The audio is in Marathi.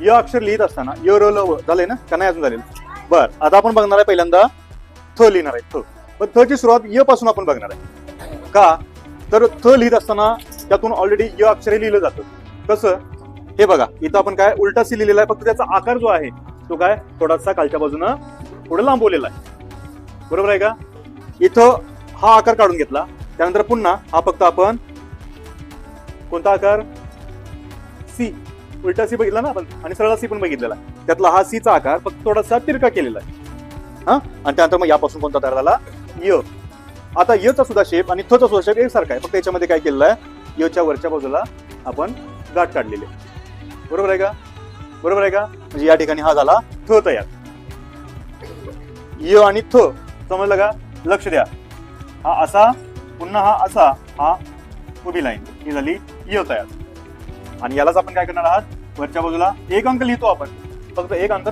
य अक्षर लिहित असताना य र ल व झालंय ना? का नाही अजून झालेलं? बर आता आपण बघणार आहे पहिल्यांदा थ लिहिणार आहे थ. पण थ ची सुरुवात य पासून आपण बघणार आहे. का? तर थ लिहित असताना त्यातून ऑलरेडी य अक्षर हे लिहिलं जातं. कसं? हे बघा इथं आपण काय उलटा सी लिहिलेला आहे फक्त त्याचा आकार जो आहे तो काय? थोडासा खालच्या बाजूनं पुढे लांबवलेला आहे. बरोबर आहे का? इथं हा आकार काढून घेतला त्यानंतर पुन्हा हा फक्त आपण कोणता आकार? सी. उलटा सी बघितला ना आपण? आणि सरळ सी पण बघितलेला. त्यातला हा सीचा आकार फक्त थोडासा तिरका केलेला आहे. हा? आणि त्यानंतर मग यापासून कोणता तयार झाला? य. आता यचा सुद्धा शेप आणि थचा सुद्धा शेप एकसारखा आहे. फक्त याच्यामध्ये काय केलेलं आहे? यच्या वरच्या बाजूला आपण गाठ काढलेली बरोबर आहे का? बरोबर आहे का? म्हणजे या ठिकाणी हा झाला थ तयार. य आणि थ. समजलं का? लक्ष द्या. हा असा पुन्हा हा असा हा उभी लाईन. ही झाली य तयार. आणि यालाच आपण काय करणार आहात? वरच्या बाजूला एक अंक लिहितो आपण. फक्त एक अंक